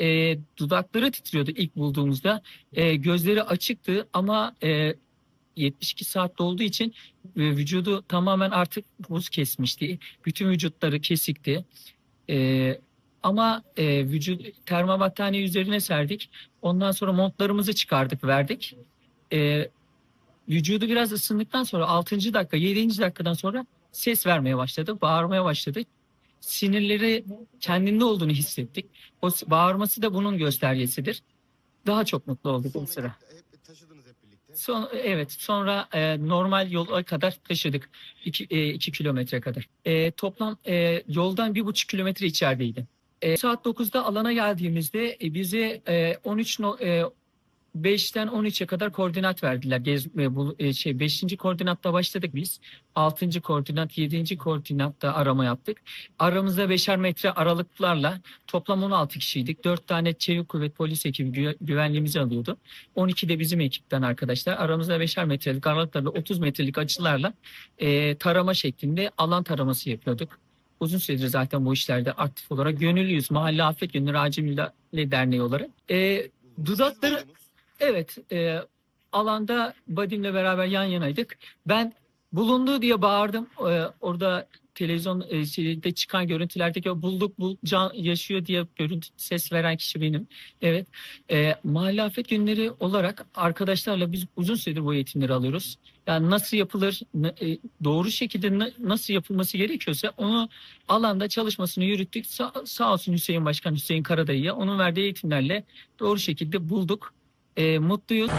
e, dudakları titriyordu ilk bulduğumuzda. E, gözleri açıktı ama e, 72 saatte olduğu için e, vücudu tamamen artık buz kesmişti. Bütün vücutları kesikti. E, ama e, vücut termobattaniye üzerine serdik. Ondan sonra montlarımızı çıkardık, verdik. E, vücudu biraz ısındıktan sonra 6. dakika, 7. dakikadan sonra ses vermeye başladı, bağırmaya başladı. Sinirleri kendinde olduğunu hissettik. O bağırması da bunun göstergesidir. Daha çok mutlu olduk o sıra. Hep taşıdınız hep birlikte. Son, evet sonra e, normal yola kadar taşıdık. 2 kilometre kadar. E, toplam e, yoldan bir buçuk kilometre içerideydi. E, saat 9'da alana geldiğimizde e, bize e, 13 no, e, 5'ten 13'e kadar koordinat verdiler. Gez, e, bu, e, şey 5. koordinatta başladık biz. 6. koordinat, 7. koordinatta arama yaptık. Aramızda 5'er metre aralıklarla toplam 16 kişiydik. 4 tane çevik kuvvet polis ekibi gü- güvenliğimizi alıyordu. 12 de bizim ekipten arkadaşlar. Aramızda 5'er metrelik aralıklarla 30 metrelik açılarla e, tarama şeklinde alan taraması yapıyorduk. Uzun süredir zaten bu işlerde aktif olarak gönüllüyüz. Mahalle Afet Gönüllü Acil Müdahale Derneği olarak. E, buldunuz. Evet, e, alanda Badim'le beraber yan yanaydık. Ben bulundu diye bağırdım. E, orada televizyon e, şeyde çıkan görüntülerdeki o bulduk bul, can yaşıyor diye görüntü ses veren kişi benim. Evet. E, mahalle afet günleri olarak arkadaşlarla biz uzun süredir bu eğitimleri alıyoruz. Yani nasıl yapılır, e, doğru şekilde na- nasıl yapılması gerekiyorsa onu alanda çalışmasını yürüttük. Sa- sağ olsun Hüseyin Başkan Hüseyin Karadayı'ya onun verdiği eğitimlerle doğru şekilde bulduk. E, mutluyuz.